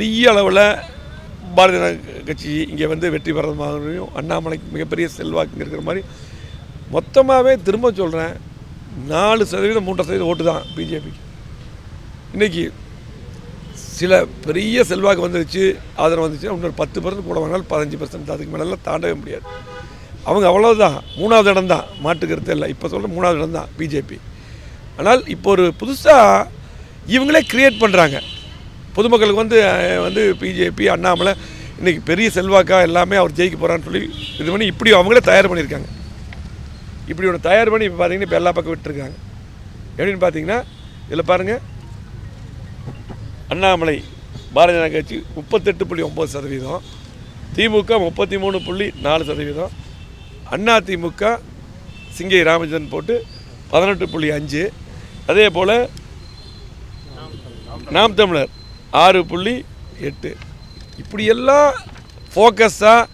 பெரிய அளவில் பாரதிய ஜனதா கட்சி இங்கே வந்து வெற்றி பெறது மாதிரியும் அண்ணாமலைக்கு மிகப்பெரிய செல்வாக்கு இருக்கிற மாதிரி மொத்தமாகவே திரும்ப சொல்கிறேன் நாலு சதவீதம் மூன்று சதவீதம் ஓட்டு தான் பிஜேபிக்கு இன்றைக்கி சில பெரிய செல்வாக்கு வந்துருச்சு ஆதரவு வந்துச்சு இன்னொரு பத்து பர்சன்ட் கூட வாங்கினாலும் பதினஞ்சு பர்சன்ட் அதுக்கு மேலெல்லாம் தாண்டவே முடியாது. அவங்க அவ்வளோதான் மூணாவது இடம் தான் மாட்டுக்கிறது இல்லை இப்போ சொல்கிற மூணாவது இடம் தான் பிஜேபி. ஆனால் இப்போ ஒரு புதுசாக இவங்களே கிரியேட் பண்ணுறாங்க பொதுமக்களுக்கு வந்து வந்து பிஜேபி அண்ணாமலை இன்றைக்கி பெரிய செல்வாக்கா எல்லாமே அவர் ஜெயிக்க போகிறான்னு சொல்லி இது பண்ணி இப்படி அவங்களே தயார் பண்ணியிருக்காங்க. இப்படி ஒன்று தயார் பண்ணி இப்போ பார்த்தீங்கன்னா இப்போ எல்லா பக்கம் விட்டுருக்காங்க. எப்படின்னு பார்த்தீங்கன்னா இதில் பாருங்கள் அண்ணாமலை பாரதிய ஜனதா கட்சி முப்பத்தெட்டு புள்ளி ஒம்பது சதவீதம். திமுக முப்பத்தி மூணு புள்ளி நாலு சதவீதம். அண்ணா திமுக சிங்கை ராமச்சந்திரன் போட்டு பதினெட்டு புள்ளி அஞ்சு. அதே போல் நாம் தமிழர். ஆறு புள்ளி எட்டு. இப்படியெல்லாம் ஃபோக்கஸாக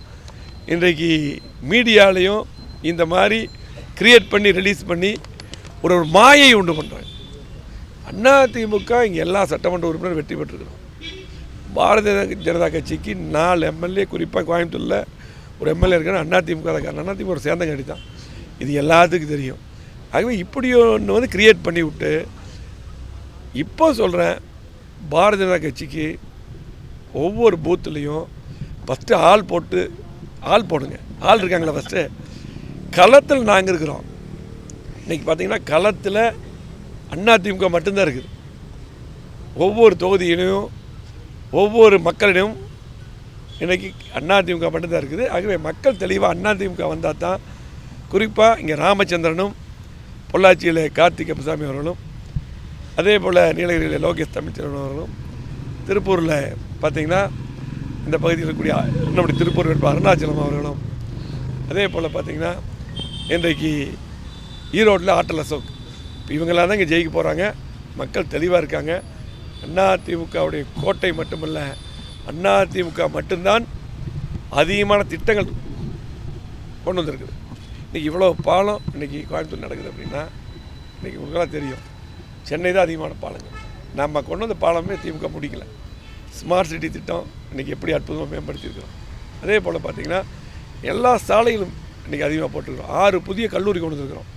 இன்றைக்கு மீடியாலையும் இந்த மாதிரி கிரியேட் பண்ணி ரிலீஸ் பண்ணி ஒரு ஒரு மாயை உண்டு பண்ணுறாங்க அண்ணா திமுக இங்கே எல்லா சட்டமன்ற உறுப்பினரும் வெற்றி பெற்றிருக்கிறோம். பாரதிய ஜனதா கட்சிக்கு நாலு எம்எல்ஏ குறிப்பாக கோயம்புத்தூரில் ஒரு எம்எல்ஏ இருக்கிற அண்ணா திமுக தான் அண்ணா திமுக ஒரு சேர்ந்த கட்சி தான். இது எல்லாத்துக்கும் தெரியும். ஆகவே இப்படி ஒன்று வந்து கிரியேட் பண்ணி விட்டு இப்போ சொல்கிறேன் பாரதிய ஜனதா கட்சிக்கு ஒவ்வொரு பூத்துலேயும் ஃபஸ்ட்டு ஆள் போட்டு ஆள் போடுங்க. ஆள் இருக்காங்களா ஃபஸ்ட்டு களத்தில் நாங்கள் இருக்கிறோம். இன்றைக்கி பார்த்தீங்கன்னா களத்தில் அதிமுக மட்டும்தான் இருக்குது. ஒவ்வொரு தொகுதியிலையும் ஒவ்வொரு மக்களிடையும் இன்றைக்கி அதிமுக மட்டும்தான் இருக்குது. ஆகவே மக்கள் தெளிவாக அதிமுக வந்தால் தான் குறிப்பாக இங்கே ராமச்சந்திரனும் பொள்ளாச்சியில் கார்த்திக் அப்பசாமி அவர்களும் அதே போல் நீலகிரியில் லோகேஷ் தமிழ்ச்செல்வன் அவர்களும் திருப்பூரில் பார்த்திங்கன்னா இந்த பகுதியில் இருக்கக்கூடிய நம்முடைய திருப்பூர் வேட்பாளர் அருணாச்சலம் அவர்களும். அதே போல் பார்த்திங்கன்னா இன்றைக்கு ஈரோட்டில் ஆட்டல் அசோக். இப்போ தான் இங்கே ஜெயிக்க போகிறாங்க மக்கள் தெளிவாக இருக்காங்க. அதிமுகவுடைய கோட்டை மட்டுமல்ல அதிமுக மட்டும்தான் அதிகமான திட்டங்கள் கொண்டு வந்திருக்குது. இன்றைக்கி இவ்வளோ பாலம் இன்றைக்கி கோயம்புத்தூர் நடக்குது அப்படின்னா இன்றைக்கி உங்களுக்கெல்லாம் தெரியும். சென்னை தான் அதிகமான பாலங்கள். நம்ம கொண்டு வந்த பாலமே திமுக முடிக்கல ஸ்மார்ட் சிட்டி திட்டம் இன்றைக்கி எப்படி அற்புதமாக மேம்படுத்தியிருக்கிறோம். அதே போல் பார்த்திங்கன்னா எல்லா சாலைகளும் இன்றைக்கி அதிகமாக போட்டிருக்கிறோம். ஆறு புதிய கல்லூரி கொண்டு வந்துருக்கிறோம்.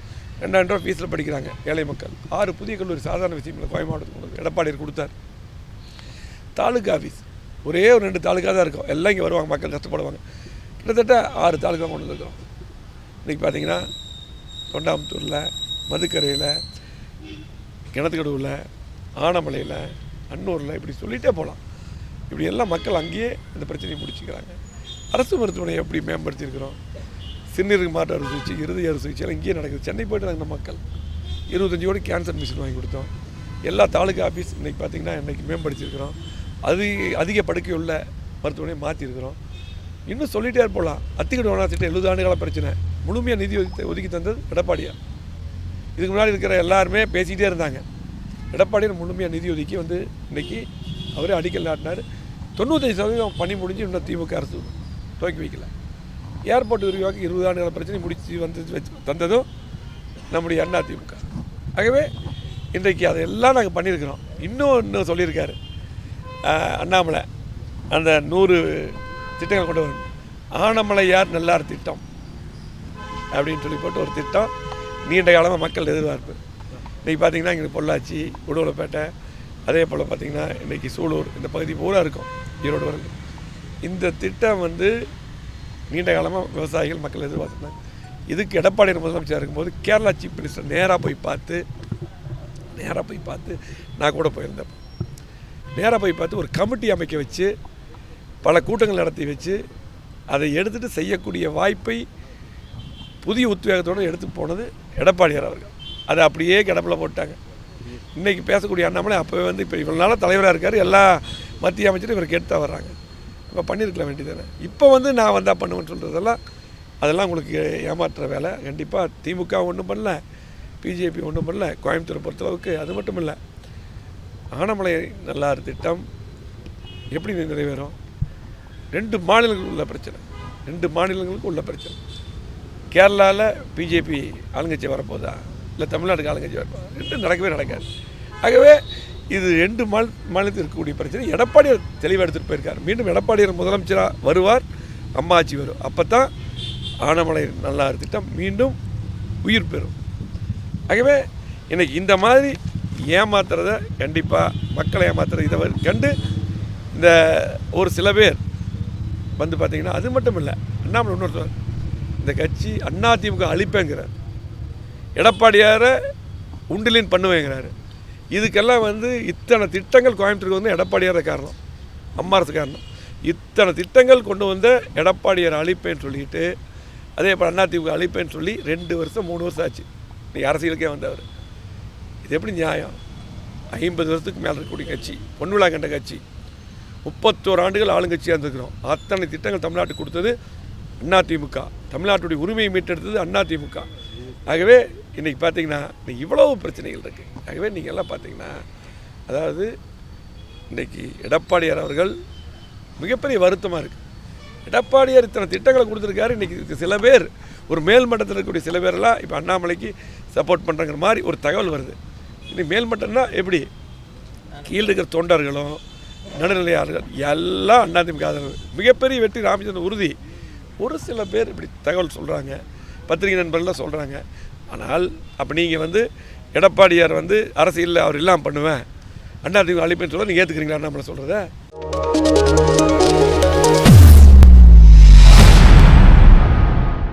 ரெண்டாயிரம் ரூபா ஃபீஸில் படிக்கிறாங்க ஏழை மக்கள். ஆறு புதிய கல்லூரி சாதாரண விஷயம் இல்லை கோயம் கொண்டு எடப்பாடியார் கொடுத்தார். தாலுக்கா ஆஃபீஸ் ஒரே ஒரு ரெண்டு தாலுக்கா தான் இருக்கும். எல்லாம் இங்கே வருவாங்க மக்கள் கஷ்டப்படுவாங்க. கிட்டத்தட்ட ஆறு தாலுக்கா கொண்டு வந்திருக்கிறோம். இன்றைக்கி பார்த்தீங்கன்னா தொண்டாமுத்தூரில் மதுக்கரையில் கிணத்துக்கடவுல ஆனமலையில் அன்னூரில் இப்படி சொல்லிகிட்டே போகலாம் இப்படி எல்லாம் மக்கள் அங்கேயே இந்த பிரச்சனையை முடிச்சுக்கிறாங்க. அரசு மருத்துவமனையை எப்படி மேம்படுத்தியிருக்கிறோம்? சிறுநீருக்கு மாற்று அறுவை சிகிச்சை இருதய அறுவை சிகிச்சை இங்கேயே நடக்குது. சென்னை போயிட்டு நம்ம மக்கள். இருபத்தஞ்சு கோடி கேன்சர் மிஷின் வாங்கி கொடுத்தோம். எல்லா தாலுகா ஆஃபீஸ் இன்றைக்கி பார்த்திங்கன்னா இன்றைக்கி மேம்படுத்தியிருக்கிறோம். அது அதிக படுக்கை உள்ள மருத்துவமனையை மாற்றிருக்கிறோம் இன்னும் சொல்லிகிட்டே போகலாம் அத்திக்கடு திட்டம் எழுபது ஆண்டுகால பிரச்சனை. முழுமையாக நிதி ஒதுக்கி ஒதுக்கி தந்தது எடப்பாடியார். இதுக்கு முன்னாடி இருக்கிற எல்லாருமே பேசிகிட்டே இருந்தாங்க. எடப்பாடியில் முழுமையாக நிதி ஒதுக்கி வந்து இன்னைக்கு அவரே அடிக்கல் நாட்டினார். தொண்ணூத்தஞ்சு சதவீதம் பணி முடிஞ்சு இன்னும் திமுக அரசு துவக்கி வைக்கல. ஏர்போர்ட் விரிவாக்க இருபது ஆண்டுகால பிரச்சனை முடித்து வந்து வச்சு தந்ததும் நம்முடைய அண்ணா திமுக. ஆகவே இன்றைக்கு அதெல்லாம் நாங்கள் பண்ணியிருக்கிறோம். இன்னும் இன்னும் சொல்லியிருக்காரு. அண்ணாமலை. அந்த நூறு திட்டங்கள் கொண்டு வரணும். ஆனமலையார் நல்லார் திட்டம்? அப்படின்னு சொல்லி போட்டு ஒரு திட்டம். நீண்ட காலமாக மக்கள் எதிர்பார்ப்பு. இன்றைக்கி பார்த்தீங்கன்னா இங்கே பொள்ளாச்சி உடுவலப்பேட்டை அதே போல் பார்த்தீங்கன்னா இன்றைக்கி சூலூர் இந்த பகுதி பூரா இருக்கும் ஈரோடு வரைக்கும். இந்த திட்டம் வந்து நீண்ட காலமாக விவசாயிகள் மக்கள் எதிர்பார்த்துருந்தாங்க. இதுக்கு எடப்பாடி முதலமைச்சராக இருக்கும்போது கேரளா சீஃப் மினிஸ்டர் நேராக போய் பார்த்து நேராக போய் பார்த்து நான் கூட போயிருந்தேன். நேராக போய் பார்த்து ஒரு கமிட்டி அமைக்க வச்சு பல கூட்டங்கள் நடத்தி வச்சு அதை எடுத்துகிட்டு செய்யக்கூடிய வாய்ப்பை புதிய உத்வேகத்தோடு எடுத்து போனது எடப்பாடியார் அவர்கள். அதை அப்படியே கிடப்பில் போட்டாங்க. இன்றைக்கி பேசக்கூடிய அண்ணாமலை அப்போவே வந்து இப்போ இவ்வளோ நாளாக தலைவராக இருக்கார். எல்லா மத்திய அமைச்சரும் இவருக்கு தான் வர்றாங்க. இப்போ பண்ணியிருக்கலாம் வேண்டியதானே இப்போ வந்து நான் வந்தால் பண்ணுவேன்னு சொல்கிறதெல்லாம் அதெல்லாம் உங்களுக்கு ஏமாற்றுற வேலை. கண்டிப்பாக திமுக ஒன்றும் பண்ணல. பிஜேபி ஒன்றும் பண்ணல. கோயம்புத்தூரை பொறுத்தளவுக்கு அது மட்டும் இல்லை. ஆனமலை நல்லா திட்டம் எப்படி நிறைவேறும்? ரெண்டு மாநிலங்களுக்கு உள்ள பிரச்சனை. ரெண்டு மாநிலங்களுக்கு உள்ள பிரச்சனை. கேரளாவில் பிஜேபி ஆளுங்கட்சி வரப்போதா? இல்லை தமிழ்நாட்டுக்கு ஆளுங்கட்சி வரப்போதா? ரெண்டும் நடக்கவே நடக்காது. ஆகவே இது ரெண்டு மாநில மாநிலத்தில் இருக்கக்கூடிய பிரச்சனை. எடப்பாடியார் தெளிவாக எடுத்துகிட்டு போயிருக்கார். மீண்டும் எடப்பாடியார் முதலமைச்சராக வருவார் அம்மாச்சி வரும். அப்போ தான் ஆனமலை நல்லா திட்டம் மீண்டும் உயிர் பெறும். ஆகவே இன்றைக்கி இந்த மாதிரி ஏமாத்துறத கண்டிப்பாக மக்களை ஏமாத்துறத இதை கண்டு இந்த ஒரு சில பேர் வந்து பார்த்திங்கன்னா அது மட்டும் இல்லை அண்ணாமலை இன்னொருத்தர் இந்த கட்சி அண்ணா திமுக அழிப்பேங்கிறார். எடப்பாடியாரை உண்டிலின் பண்ணுவேங்கிறாரு. இதுக்கெல்லாம் வந்து இத்தனை திட்டங்கள் கோயம்புத்தூருக்கு வந்து எடப்பாடியார காரணம். அம்மா அரசு காரணம். இத்தனை திட்டங்கள் கொண்டு வந்த எடப்பாடியார் அழிப்பேன்னு சொல்லிட்டு அதே போல் அதிமுக அழிப்பேன்னு சொல்லி ரெண்டு வருஷம் மூணு வருஷம் ஆச்சு. நீ அரசியலுக்கே வந்தவர். இது எப்படி நியாயம்? ஐம்பது வருஷத்துக்கு மேலே இருக்கக்கூடிய கட்சி பொன்விழா கண்ட கட்சி. முப்பத்தோரு ஆண்டுகள் ஆளுங்கட்சியாக இருந்திருக்கிறோம். அத்தனை திட்டங்கள் தமிழ்நாட்டுக்கு கொடுத்தது அண்ணா திமுக. தமிழ்நாட்டுடைய உரிமையை மீட்டெடுத்தது அண்ணா திமுக. ஆகவே இன்றைக்கி பார்த்தீங்கன்னா இன்றைக்கி இவ்வளவு பிரச்சனைகள் இருக்குது ஆகவே நீங்கள் எல்லாம் பார்த்தீங்கன்னா அதாவது இன்றைக்கி எடப்பாடியார் அவர்கள் மிகப்பெரிய வருத்தமாக இருக்குது எடப்பாடியார் இத்தனை திட்டங்களை கொடுத்துருக்காரு. இன்றைக்கி சில பேர் ஒரு மேல்மட்டத்தில் இருக்கக்கூடிய சில பேரெல்லாம் இப்போ அண்ணாமலைக்கு சப்போர்ட் பண்ணுறங்கிற மாதிரி ஒரு தகவல் வருது. இன்னைக்கு மேல்மட்டம்னா எப்படி? கீழே இருக்கிற தொண்டர்களும் நடுநிலையாளர்கள் எல்லாம் அதிமுக ஆதரவு. மிகப்பெரிய வெற்றி ராமச்சந்திரன் உறுதி. ஒரு சில பேர் இப்படி தகவல் சொல்கிறாங்க பத்திரிகை நண்பர்கள்லாம் சொல்கிறாங்க ஆனால் அப்போ நீங்கள் வந்து எடப்பாடியார் வந்து அரசியலில் அவர் இல்லாமல் பண்ணுவேன் அண்ணா அதிமுக அழிப்புன்னு சொல்ல நீங்கள் ஏற்றுக்கிறீங்களா அண்ணாமலை சொல்கிறத